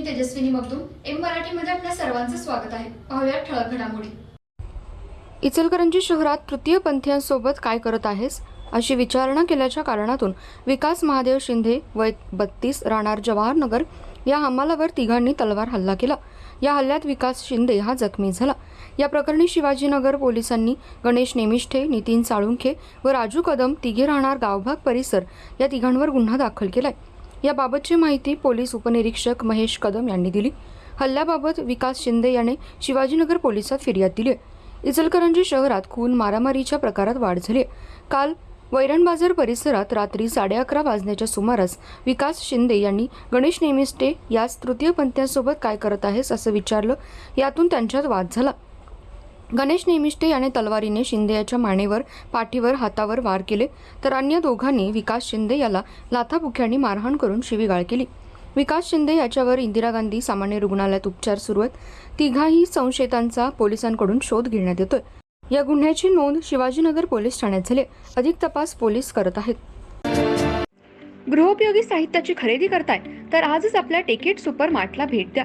मी Tejaswini Magdum. M मराठीमध्ये आपल्या सर्वांचं स्वागत आहे. पाहूया ठळक घडामोडी. इचलकरंजी शहरात तृतीयपंथीयांसोबत काय करत आहेस? अशी विचारणा केल्याच्या कारणातून विकास महादेव शिंदे वय बत्तीस राहणार जवाहरनगर या हमालावर तिघांनी तलवार हल्ला केला. या हल्ल्यात विकास शिंदे हा जखमी झाला. या प्रकरणी शिवाजीनगर पोलिसांनी गणेश नेमिष्ठे नितीन साळुंखे व राजू कदम तिघे राहणार गावभाग परिसर या तिघांवर गुन्हा दाखल केलाय. याबाबतची माहिती पोलीस उपनिरीक्षक महेश कदम यांनी दिली. हल्ल्याबाबत विकास शिंदे याने शिवाजीनगर पोलिसात फिर्याद दिली आहे. इचलकरंजी शहरात खून मारामारीच्या प्रकारात वाढ झाली काल वैरण बाजार परिसरात रात्री साडे अकरा वाजण्याच्या सुमारास विकास शिंदे यांनी गणेश नेमिस्टे याच तृतीयपंथीयांसोबत काय करत आहेस असं विचारलं. यातून त्यांच्यात वाद झाला. गणेश नेमिष्टे याने तलवारीने शिंदे याच्या मानेवर पाठीवर हातावर वार केले. तर अन्य दोघांनी विकास शिंदे याला लाथाबुक्यांनी मारहाण करून शिवीगाळ केली. विकास शिंदे याच्यावर इंदिरा गांधी सामान्य रुग्णालयात उपचार सुरू आहेत. तिघाही संशयितांचा पोलिसांकडून शोध घेण्यात येतोय. या गुन्ह्याची नोंद शिवाजीनगर पोलीस ठाण्यात झाली अधिक तपास पोलीस करत आहेत. गृहोपयोगी साहित्याची खरेदी करताय तर आजच आपल्या टेकेट सुपर मार्टला भेट द्या.